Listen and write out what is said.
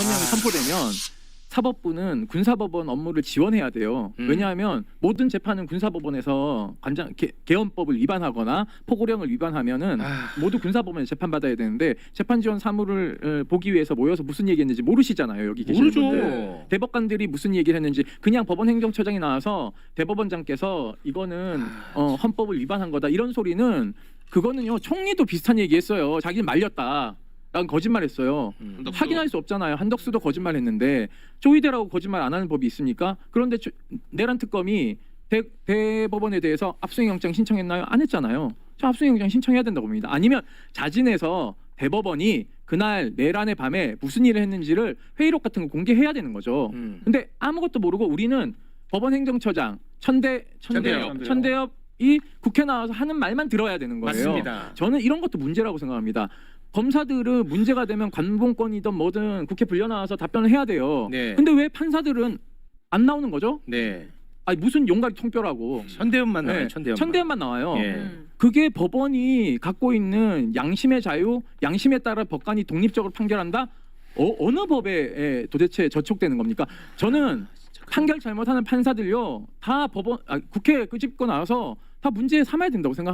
계엄령이 아. 선포되면 사법부는 군사법원 업무를 지원해야 돼요. 음. 왜냐하면 모든 재판은 군사법원에서 관장 개, 개헌법을 위반하거나 포고령을 위반하면은 아. 모두 군사법원에 재판받아야 되는데 재판 지원 사무를 어, 보기 위해서 모여서 무슨 얘기했는지 모르시잖아요. 여기 계시는 분들. 모르죠. 대법관들이 무슨 얘기를 했는지 그냥 법원 행정처장이 나와서 대법원장께서 이거는 어, 헌법을 위반한 거다 이런 소리는 그거는요 총리도 비슷한 얘기했어요. 자기는 말렸다. 난 거짓말했어요. 음. 한덕수. 확인할 수 없잖아요. 한덕수도 거짓말했는데 조이대라고 거짓말 안 하는 법이 있습니까? 그런데 조- 내란 특검이 대, 대법원에 대해서 압수영장 신청했나요? 안 했잖아요. 저 압수영장 신청해야 된다고 봅니다. 아니면 자진해서 대법원이 그날 내란의 밤에 무슨 일을 했는지를 회의록 같은 거 공개해야 되는 거죠. 음. 근데 아무것도 모르고 우리는 법원 행정처장 천대 천대엽 천대엽. 천대엽이 국회 나와서 하는 말만 들어야 되는 거예요. 맞습니다. 저는 이런 것도 문제라고 생각합니다. 검사들은 문제가 되면 관봉권이든 뭐든 국회 불려 나와서 답변을 해야 돼요. 네. 근데 왜 판사들은 안 나오는 거죠? 네. 아니 무슨 용가리 통뼈라고. 천대원만 나와요. 네, 천대원. 천대만 나와요. 예. 음. 그게 법원이 갖고 있는 양심의 자유, 양심에 따라 법관이 독립적으로 판결한다. 어, 어느 법에 에, 도대체 저촉되는 겁니까? 저는 판결 잘못하는 판사들요 다 법원 아, 국회 끄집고 나와서 다 문제 삼아야 된다고 생각합니다.